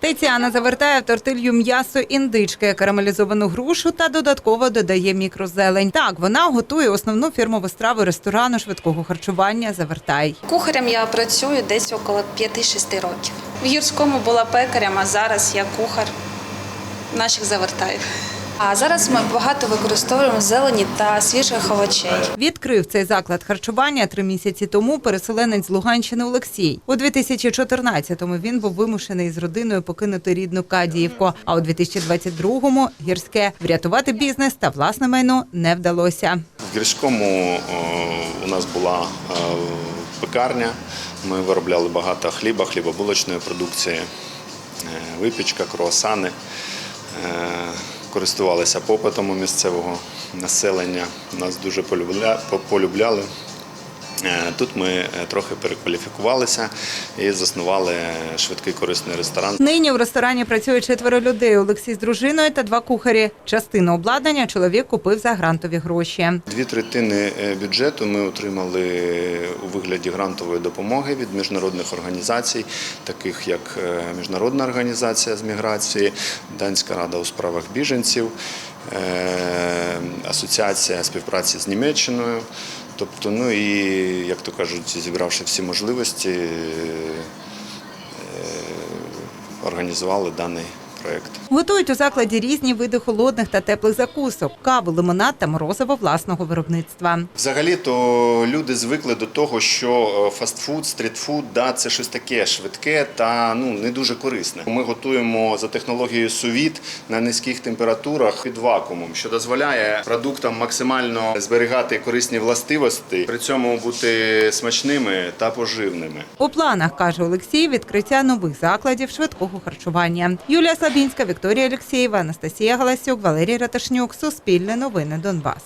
Тетяна завертає в тортилью м'ясо індички, карамелізовану грушу та додатково додає мікрозелень. Так, вона готує основну фірмову страву ресторану швидкого харчування Завертай. Кухарем я працюю десь около 5-6 років. В гірському була пекарем, а зараз я кухар наших завертаїв. А зараз ми багато використовуємо зелені та свіжих овочей. Відкрив цей заклад харчування три місяці тому переселенець з Луганщини Олексій. У 2014-му він був вимушений з родиною покинути рідну Кадіївку. А у 2022-му – гірське врятувати бізнес та власне майно не вдалося. В Гірському е, у нас була е, пекарня. Ми виробляли багато хліба, хлібобулочної продукції, е, випічка, круасани. Користувалися попитом у місцевого населення. Нас дуже полюбля- по- полюбляли. Е, Тут ми е, трохи перекваліфікувалися і заснували швидкий корисний ресторан. Нині в ресторані працює четверо людей. Олексій з дружиною та два кухарі. Частину обладнання чоловік купив за грантові гроші. Дві третини е, бюджету ми отримали у вигляді грантової допомоги від міжнародних організацій, таких як е, Міжнародна організація з міграції, Данська рада у справах біженців, е, Асоціація співпраці з Німеччиною. Тобто, ну і як то кажуть, зібравши всі можливості, е, е, організували даний проєкт. Готують у закладі різні види холодних та теплих закусок, каву, лимонад та морозиво власного виробництва. Взагалі-то люди звикли до того, що е, фастфуд, стрітфуд да, це щось таке швидке та ну не дуже корисне. Ми готуємо за технологією сувіт на низьких температурах під вакуумом, що дозволяє продуктам максимально зберігати корисні властивості, при цьому бути смачними та поживними. У планах, каже Олексій, відкриття нових закладів швидкого харчування. Юлія Слабінська, Вікторія Олексєєва, Анастасія Галасюк, Валерій Раташнюк. Суспільне новини Донбас.